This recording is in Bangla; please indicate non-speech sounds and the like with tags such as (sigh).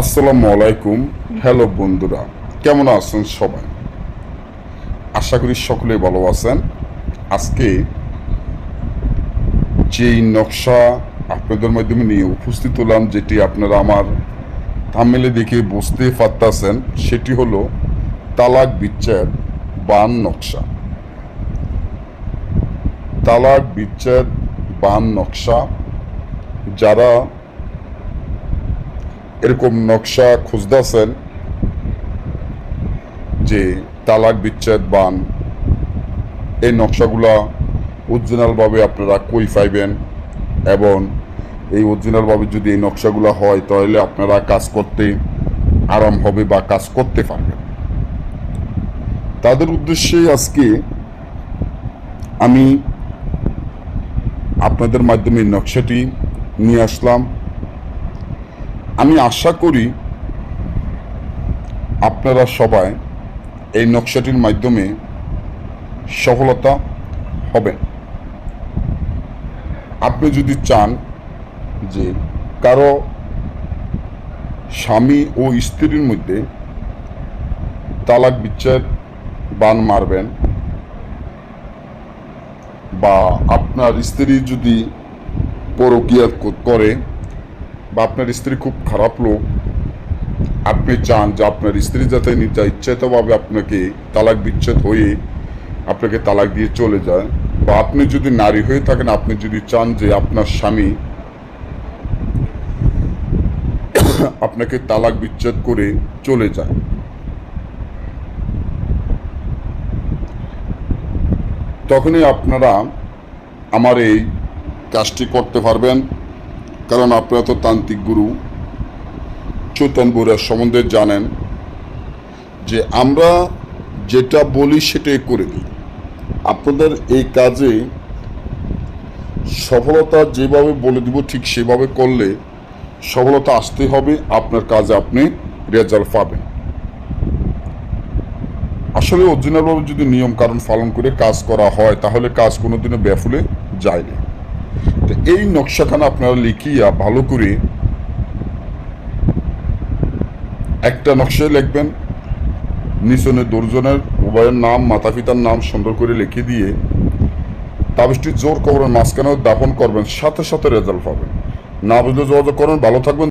আসসালামু আলাইকুম। হ্যালো বন্ধুরা, কেমন আছেন সবাই? আশা করি সকলে ভালো আছেন। আজকে যেই নকশা আপনাদের মাধ্যমে নিয়ে উপস্থিত হলাম, যেটি আপনারা আমার থামেলে দেখে বুঝতে পারতেছেন, সেটি হলো তালাক বিচ্ছেদ বান নকশা। তালাক বিচ্ছেদ বান নকশা, যারা এরকম নকশা খুঁজতেছেন যে তালাক, বিচ্ছেদ, বান, এই নকশাগুলা অরিজিনালভাবে আপনারা কই পাইবেন এবং এই অরিজিনালভাবে যদি এই নকশাগুলো হয়, তাহলে আপনারা কাজ করতে আরাম হবে বা কাজ করতে পারবেন। তাদের উদ্দেশ্যে আজকে আমি আপনাদের মাধ্যমে নকশাটি নিয়ে আসলাম। আমি আশা করি আপনারা সবাই এই নকশাটির মাধ্যমে সফলতা হবেন আপনি যদি চান যে কারও স্বামী ও স্ত্রীর মধ্যে তালাক বিচ্ছেদ বান মারবেন বা আপনার স্ত্রী যদি পরকিয়া করে বা আপনার স্ত্রী খুব খারাপ লোক, আপনি চান যে আপনার স্ত্রী যাতে নিজা ইচ্ছায়তভাবে আপনাকে তালাক বিচ্ছেদ হয়ে আপনাকে তালাক দিয়ে চলে যায়। বা আপনি যদি নারী হয়ে থাকেন, আপনি যদি চান যে আপনার স্বামী (coughs) আপনাকে তালাক বিচ্ছেদ করে চলে যায়। তখনই আপনারা আমার এই কাজটি করতে পারবেন। কারণ আপনারা তো তান্ত্রিক গুরু। চৈতন বৌরার সম্বন্ধে জানেন যে আমরা যেটা বলি সেটাই করে দিই। আপনাদের এই কাজে সফলতা যেভাবে বলে দিব ঠিক সেভাবে করলে সফলতা আসতে হবে, আপনার কাজে আপনি রেজাল্ট পাবেন। আসলে অরিজিনালভাবে যদি নিয়ম কারণ পালন করে কাজ করা হয়, তাহলে কাজ কোনোদিনও ব্যাফুলে যায় না। তো এই নকশাখানা আপনারা লিখিয়া ভালো করে একটা নকশায় লিখবেন, নিচনে দুর্জনের উভয়ের নাম মাতা পিতার নাম সুন্দর করে লিখে দিয়ে তাবিজটি জোর কবরের মাঝখানে দাপন করবেন, সাথে সাথে রেজাল্ট পাবেন। না বুঝলে যোগাযোগ করবেন ভালো থাকবেন।